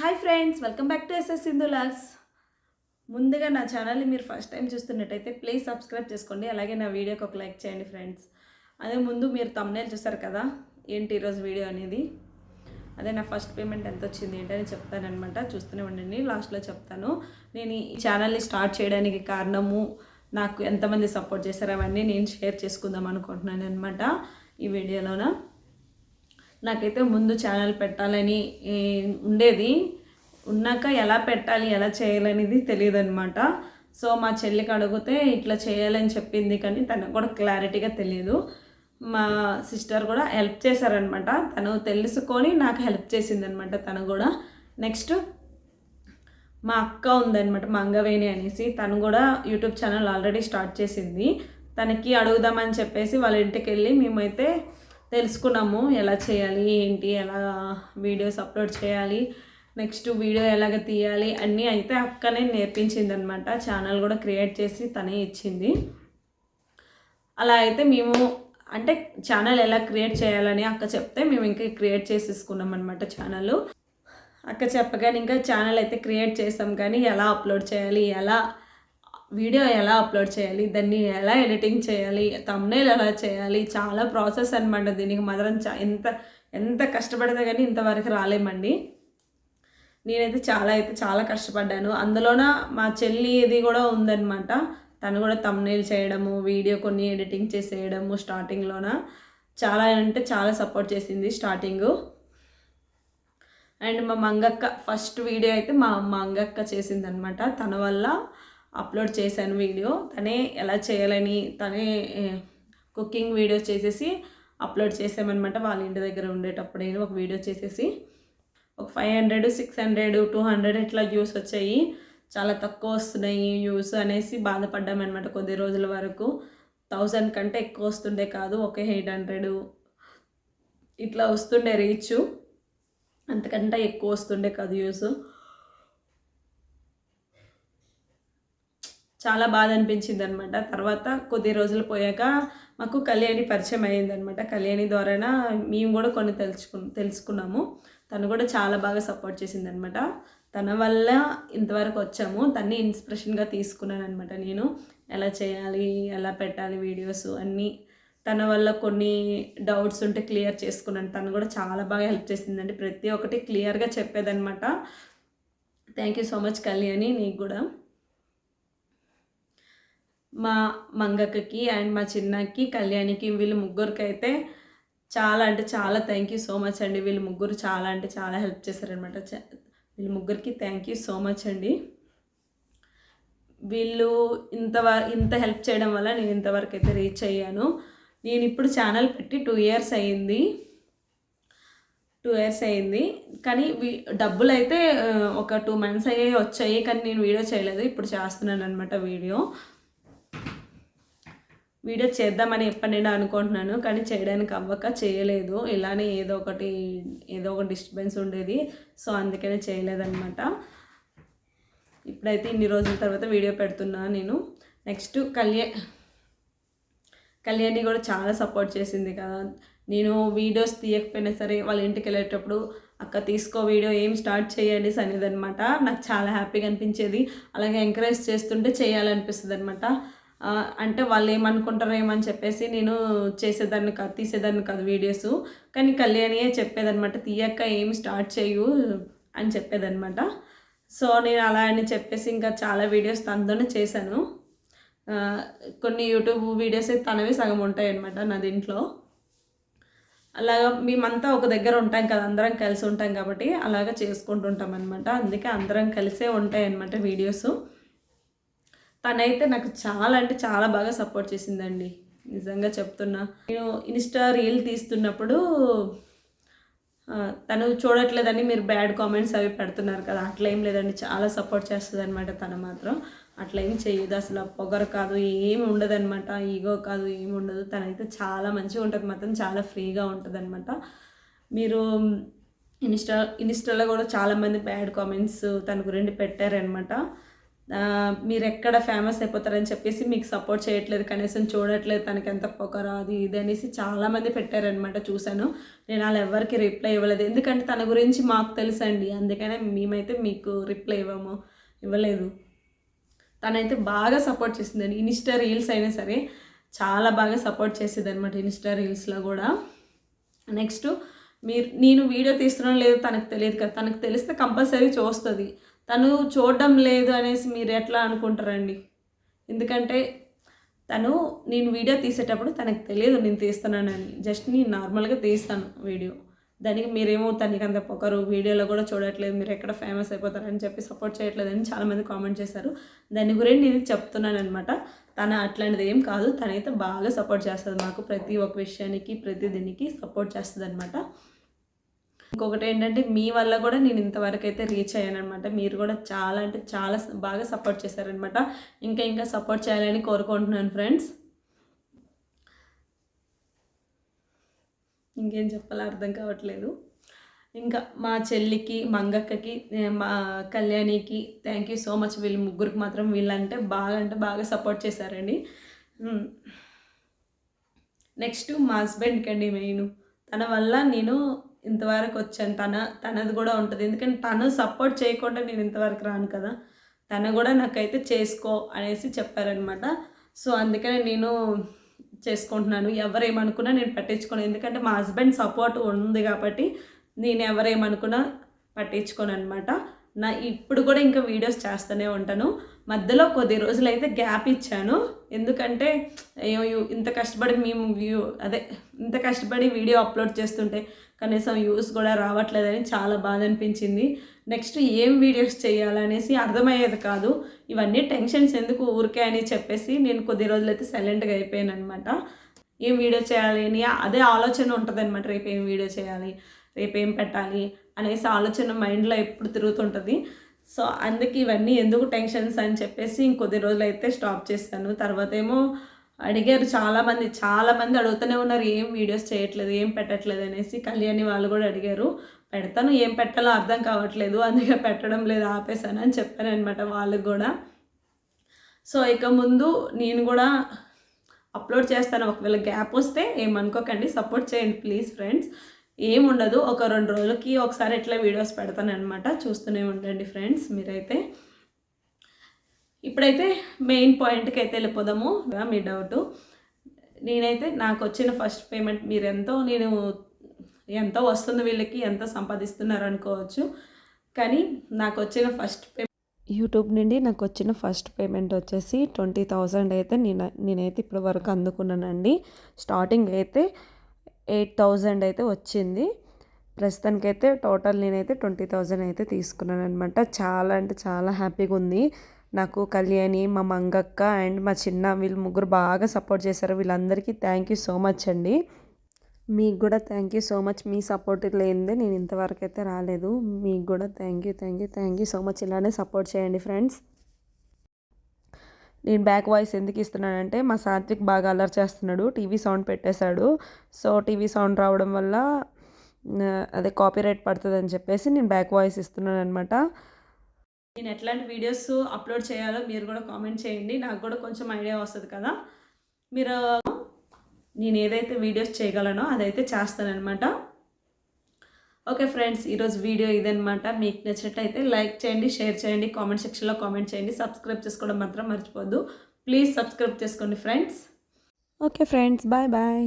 Hi friends welcome back to SS Sindhu logs ముందుగా నా ఛానల్ని మీరు ఫస్ట్ టైం చూస్తున్నట్టయితే ప్లీజ్ సబ్స్క్రైబ్ చేసుకోండి అలాగే నా వీడియోకి ఒక లైక్ చేయండి ఫ్రెండ్స్. అదే ముందు మీరు తమ్నేల్ చూసారు కదా ఏంటి ఈరోజు వీడియో అనేది? అదే నా ఫస్ట్ పేమెంట్ ఎంత వచ్చింది ఏంటని చెప్తానమాట చూస్తూనే ఉండండి లాస్ట్లో చెప్తాను. నేను ఈ ఛానల్ని స్టార్ట్ చేయడానికి కారణము నాకు ఎంతమంది సపోర్ట్ చేశారు అవన్నీ నేను షేర్ చేసుకుందాం అనుకుంటున్నాను అనమాట ఈ వీడియోలోన. నాకైతే ముందు ఛానల్ పెట్టాలని ఉండేది. ఉన్నాక ఎలా పెట్టాలి ఎలా చేయాలనేది తెలియదు అనమాట సో మా చెల్లికి అడిగితే ఇట్లా చేయాలని చెప్పింది కానీ తనకు కూడా క్లారిటీగా తెలియదు. మా సిస్టర్ కూడా హెల్ప్ చేశారనమాట తను తెలుసుకొని నాకు హెల్ప్ చేసిందనమాట తను కూడా. నెక్స్ట్ మా అక్క ఉందనమాట మా అంగవేణి అనేసి. తను కూడా యూట్యూబ్ ఛానల్ ఆల్రెడీ స్టార్ట్ చేసింది. తనకి అడుగుదామని చెప్పేసి వాళ్ళ ఇంటికి వెళ్ళి మేమైతే తెలుసుకున్నాము ఎలా చేయాలి ఏంటి ఎలా వీడియోస్ అప్లోడ్ చేయాలి నెక్స్ట్ వీడియో ఎలాగ తీయాలి అన్నీ అయితే అక్కనే నేర్పించింది అనమాట ఛానల్ కూడా క్రియేట్ చేసి తనే ఇచ్చింది. అలా అయితే మేము అంటే ఛానల్ ఎలా క్రియేట్ చేయాలని అక్క చెప్తే మేము ఇంకా క్రియేట్ చేసేసుకున్నాం అనమాట ఛానల్. అక్క చెప్పగానే ఇంకా ఛానల్ అయితే క్రియేట్ చేసాం కానీ ఎలా అప్లోడ్ చేయాలి ఎలా వీడియో ఎలా అప్లోడ్ చేయాలి దాన్ని ఎలా ఎడిటింగ్ చేయాలి తమ్నేల్ ఎలా చేయాలి చాలా ప్రాసెస్ అనమాట దీనికి. మాత్రం చా ఎంత ఎంత కష్టపడితే కానీ ఇంతవరకు రాలేమండి. నేనైతే చాలా అయితే చాలా కష్టపడ్డాను. అందులోన మా చెల్లి ఇది కూడా ఉందన్నమాట. తను కూడా తమ్నేల్ చేయడము వీడియో కొన్ని ఎడిటింగ్ చేసేయడము స్టార్టింగ్లోన చాలా అంటే చాలా సపోర్ట్ చేసింది స్టార్టింగు అండ్ మా మంగక్క ఫస్ట్ వీడియో అయితే మా మంగక్క చేసిందనమాట తన వల్ల అప్లోడ్ చేశాను వీడియో. తనే ఎలా చేయాలని తనే కుకింగ్ వీడియోస్ చేసేసి అప్లోడ్ చేసామన్నమాట వాళ్ళ ఇంటి దగ్గర ఉండేటప్పుడు నేను ఒక వీడియో చేసేసి ఒక five hundred six hundred two hundred ఇట్లా వ్యూస్ వచ్చాయి. చాలా తక్కువ వస్తున్నాయి వ్యూస్ అనేసి బాధపడ్డామన్నమాట కొద్ది రోజుల వరకు. థౌజండ్ కంటే ఎక్కువ వస్తుండే కాదు ఒక ఎయిట్ హండ్రెడ్ ఇట్లా వస్తుండే రీచ్. అంతకంటే ఎక్కువ వస్తుండే కాదు వ్యూస్. చాలా బాధ అనిపించింది అనమాట తర్వాత కొద్ది రోజులు పోయాక మాకు కళ్యాణి పరిచయం అయ్యింది అనమాట కళ్యాణి ద్వారాన మేము కూడా కొన్ని తెలుసుకు తెలుసుకున్నాము. తను కూడా చాలా బాగా సపోర్ట్ చేసింది అనమాట తన వల్ల ఇంతవరకు వచ్చాము. తన్ని ఇన్స్పిరేషన్గా తీసుకున్నాను అనమాట నేను. ఎలా చేయాలి ఎలా పెట్టాలి వీడియోస్ అన్నీ. తన వల్ల కొన్ని డౌట్స్ ఉంటే క్లియర్ చేసుకున్నాను. తను కూడా చాలా బాగా హెల్ప్ చేసిందండి. ప్రతి ఒక్కటి క్లియర్గా చెప్పేదనమాట thank you so much Kalyani నీకు కూడా. మా మంగక్కకి అండ్ మా చిన్నకి కళ్యాణికి వీళ్ళు ముగ్గురికి అయితే చాలా అంటే చాలా థ్యాంక్ యూ సో మచ్ అండి. వీళ్ళు ముగ్గురు చాలా అంటే చాలా హెల్ప్ చేశారనమాట వీళ్ళు ముగ్గురికి థ్యాంక్ యూ సో మచ్ అండి. వీళ్ళు ఇంతవ ఇంత హెల్ప్ చేయడం వల్ల నేను ఇంతవరకు అయితే రీచ్ అయ్యాను. నేను ఇప్పుడు ఛానల్ పెట్టి టూ ఇయర్స్ అయ్యింది. టూ ఇయర్స్ అయింది కానీ వీ డబ్బులు అయితే ఒక టూ మంత్స్ అయ్యాయి వచ్చాయి. కానీ నేను వీడియో చేయలేదు. ఇప్పుడు చేస్తున్నాను అనమాట వీడియో వీడియో చేద్దామని ఎప్పటి నేను అనుకుంటున్నాను కానీ చేయడానికి అవ్వక చేయలేదు. ఇలానే ఏదో ఒకటి ఏదో ఒక డిస్టర్బెన్స్ ఉండేది. సో అందుకనే చేయలేదన్నమాట. ఇప్పుడైతే ఇన్ని రోజుల తర్వాత వీడియో పెడుతున్నా నేను. నెక్స్ట్ కళ్యా కళ్యాణి కూడా చాలా సపోర్ట్ చేసింది కదా. నేను వీడియోస్ తీయకపోయినా సరే వాళ్ళ ఇంటికి వెళ్ళేటప్పుడు అక్క తీసుకో వీడియో ఏం స్టార్ట్ చేయండి అనేది అనమాట నాకు చాలా హ్యాపీగా అనిపించేది. అలాగే ఎంకరేజ్ చేస్తుంటే చేయాలనిపిస్తుంది అనమాట అంటే వాళ్ళు ఏమనుకుంటారో ఏమని చెప్పేసి నేను చేసేదాన్ని కాదు తీసేదాన్ని కాదు వీడియోస్. కానీ కళ్యాణియే చెప్పేదనమాట తీయక్క ఏం స్టార్ట్ చేయు అని చెప్పేదనమాట సో నేను అలా అని చెప్పేసి ఇంకా చాలా వీడియోస్ తనతోనే చేశాను. కొన్ని యూట్యూబ్ వీడియోస్ అయితే తనవి సగం ఉంటాయి అనమాట నా దీంట్లో. అలాగా మేమంతా ఒక దగ్గర ఉంటాం కదా అందరం కలిసి ఉంటాం కాబట్టి అలాగా చేసుకుంటుంటాం అనమాట అందుకే అందరం కలిసే ఉంటాయి అనమాట వీడియోస్. తనైతే నాకు చాలా అంటే చాలా బాగా సపోర్ట్ చేసిందండి. నిజంగా చెప్తున్నా. నేను ఇన్స్టా రీల్ తీస్తున్నప్పుడు తను చూడట్లేదని మీరు బ్యాడ్ కామెంట్స్ అవి పెడుతున్నారు కదా అట్లా ఏం లేదండి. చాలా సపోర్ట్ చేస్తుంది అనమాట తను మాత్రం. అట్లా ఏం చేయదు అసలు. పొగరు కాదు ఏమి ఉండదు అనమాట ఈగో కాదు ఏమి ఉండదు. తనైతే చాలా మంచిగా ఉంటుంది. మాత్రం చాలా ఫ్రీగా ఉంటుంది అనమాట మీరు ఇన్స్టా ఇన్స్టాలో కూడా చాలామంది బ్యాడ్ కామెంట్స్ తన గురించి పెట్టారనమాట మీరు ఎక్కడ ఫేమస్ అయిపోతారని చెప్పేసి మీకు సపోర్ట్ చేయట్లేదు కనీసం చూడట్లేదు తనకి ఎంత పొగరో అది ఇది అనేసి చాలామంది పెట్టారనమాట చూశాను. నేను అలా ఎవరికి రిప్లై ఇవ్వలేదు. ఎందుకంటే తన గురించి మాకు తెలుసండి అందుకనే మేమైతే మీకు రిప్లై ఇవ్వము ఇవ్వలేదు. తనైతే బాగా సపోర్ట్ చేసిందండి. ఇన్స్టా రీల్స్ అయినా సరే చాలా బాగా సపోర్ట్ చేసేది అనమాట ఇన్స్టా రీల్స్లో కూడా. నెక్స్ట్ మీరు నేను వీడియో తీస్తున్నాం లేదు తనకు తెలియదు కదా. తనకు తెలిస్తే కంపల్సరీ చూస్తుంది. తను చూడడం లేదు అనేసి మీరు ఎట్లా అనుకుంటారండి? ఎందుకంటే తను నేను వీడియో తీసేటప్పుడు తనకు తెలియదు నేను తీస్తున్నానని. జస్ట్ నేను నార్మల్గా తీస్తాను వీడియో. దానికి మీరేమో తనకి అంత పొగరు వీడియోలో కూడా చూడట్లేదు మీరు ఎక్కడ ఫేమస్ అయిపోతారని చెప్పి సపోర్ట్ చేయట్లేదని చాలామంది కామెంట్ చేశారు. దాని గురించి నేను చెప్తున్నాను అనమాట తన అట్లాంటిది ఏం కాదు తనైతే బాగా సపోర్ట్ చేస్తుంది మాకు. ప్రతి ఒక్క విషయానికి ప్రతి దీనికి సపోర్ట్ చేస్తుంది అనమాట ఇంకొకటి ఏంటంటే మీ వల్ల కూడా నేను ఇంతవరకు అయితే రీచ్ అయ్యాను అనమాట మీరు కూడా చాలా అంటే చాలా బాగా సపోర్ట్ చేశారనమాట. ఇంకా ఇంకా సపోర్ట్ చేయాలని కోరుకుంటున్నాను ఫ్రెండ్స్. ఇంకేం చెప్పాలో అర్థం కావట్లేదు. ఇంకా మా చెల్లికి మంగక్కకి మా కళ్యాణికి థ్యాంక్ యూ సో మచ్ వీళ్ళు ముగ్గురికి మాత్రం వీళ్ళంటే బాగా అంటే బాగా సపోర్ట్ చేశారండి. నెక్స్ట్ మా హస్బెండ్కి అండి మెయిన్. తన వల్ల నేను ఇంతవరకు వచ్చాను. తన తనది కూడా ఉంటుంది. ఎందుకంటే తను సపోర్ట్ చేయకుండా నేను ఇంతవరకు రాను కదా. తను కూడా నాకైతే చేసుకో అనేసి చెప్పారనమాట సో అందుకనే నేను చేసుకుంటున్నాను. ఎవరేమనుకున్నా నేను పట్టించుకోను. ఎందుకంటే మా హస్బెండ్ సపోర్ట్ ఉంది కాబట్టి నేను ఎవరేమనుకున్నా పట్టించుకోను అనమాట నా ఇప్పుడు కూడా ఇంకా వీడియోస్ చేస్తూనే ఉంటాను. మధ్యలో కొద్ది రోజులైతే గ్యాప్ ఇచ్చాను. ఎందుకంటే అయ్యో ఇంత కష్టపడి మేము వ్యూ అదే ఇంత కష్టపడి వీడియో అప్లోడ్ చేస్తుంటే కనీసం వ్యూస్ కూడా రావట్లేదని చాలా బాధ అనిపించింది. నెక్స్ట్ ఏం వీడియోస్ చేయాలనేసి అర్థమయ్యేది కాదు. ఇవన్నీ టెన్షన్స్ ఎందుకు ఊరికే అని చెప్పేసి నేను కొద్ది రోజులైతే సైలెంట్గా అయిపోయాను అనమాట ఏం వీడియో చేయాలి అని అదే ఆలోచన ఉంటుంది అనమాట రేపు ఏం వీడియో చేయాలి? రేపు ఏం పెట్టాలి? అనేసి ఆలోచన మైండ్లో ఎప్పుడు తిరుగుతుంటుంది. సో అందుకే ఇవన్నీ ఎందుకు టెన్షన్స్ అని చెప్పేసి ఇంకొద్ది రోజులు అయితే స్టాప్ చేస్తాను. తర్వాత ఏమో అడిగారు చాలామంది చాలామంది అడుగుతూనే ఉన్నారు ఏం వీడియోస్ చేయట్లేదు ఏం పెట్టట్లేదు అనేసి కళ్యాణి వాళ్ళు కూడా అడిగారు. పెడతాను ఏం పెట్టాలో అర్థం కావట్లేదు అందుకే పెట్టడం లేదు ఆపేశాను అని చెప్పాను అనమాట వాళ్ళకు కూడా. సో ఇక ముందు నేను కూడా అప్లోడ్ చేస్తాను. ఒకవేళ గ్యాప్ వస్తే ఏమనుకోకండి సపోర్ట్ చేయండి ప్లీజ్ ఫ్రెండ్స్. ఏముండదు ఒక రెండు రోజులకి ఒకసారి ఇట్లా వీడియోస్ పెడతాను అనమాట చూస్తూనే ఉండండి ఫ్రెండ్స్ మీరైతే. ఇప్పుడైతే మెయిన్ పాయింట్కి అయితే వెళ్ళిపోదాము. మీ డౌట్ నేనైతే నాకు వచ్చిన ఫస్ట్ పేమెంట్ మీరు ఎంతో నేను ఎంతో వస్తుంది వీళ్ళకి ఎంతో సంపాదిస్తున్నారు అనుకోవచ్చు. కానీ నాకు వచ్చిన ఫస్ట్ పే యూట్యూబ్ నుండి నాకు వచ్చిన ఫస్ట్ పేమెంట్ వచ్చేసి ట్వంటీ థౌజండ్ అయితే నేను నేనైతే ఇప్పటి వరకు అందుకున్నానండి. స్టార్టింగ్ అయితే ఎయిట్ థౌజండ్ అయితే వచ్చింది. ప్రస్తుతానికైతే టోటల్ నేనైతే ట్వంటీ థౌజండ్ అయితే తీసుకున్నాను అనమాట చాలా అంటే చాలా హ్యాపీగా ఉంది. నాకు కళ్యాణి మా మంగక్క అండ్ మా చిన్న వీళ్ళు ముగ్గురు బాగా సపోర్ట్ చేశారు. వీళ్ళందరికీ థ్యాంక్ యూ సో మచ్ అండి. మీకు కూడా థ్యాంక్ యూ సో మచ్ మీ సపోర్ట్ లేనిదే నేను ఇంతవరకు అయితే రాలేదు. మీకు కూడా thank you thank you thank you so much ఇలానే సపోర్ట్ చేయండి ఫ్రెండ్స్ నేను బ్యాక్ వాయిస్ ఎందుకు ఇస్తున్నానంటే మా సాత్విక్ బాగా అలర్ చేస్తున్నాడు. టీవీ సౌండ్ పెట్టేశాడు. సో టీవీ సౌండ్ రావడం వల్ల అదే కాపీరైట్ పడుతుంది అని చెప్పేసి నేను బ్యాక్ వాయిస్ ఇస్తున్నాను అనమాట నేను ఎట్లాంటి వీడియోస్ అప్లోడ్ చేయాలో మీరు కూడా కామెంట్ చేయండి. నాకు కూడా కొంచెం ఐడియా వస్తుంది కదా. మీరు నేను ఏదైతే వీడియోస్ చేయగలనో అదైతే చేస్తానన్నమాట. ఓకే ఫ్రెండ్స్ ఈరోజు వీడియో ఇదనమాట మీకు నచ్చినట్టయితే లైక్ చేయండి షేర్ చేయండి కామెంట్ సెక్షన్లో కామెంట్ చేయండి. సబ్స్క్రైబ్ చేసుకోవడం మాత్రం మర్చిపోద్దు ప్లీజ్ సబ్స్క్రైబ్ చేసుకోండి friends. Okay friends bye bye.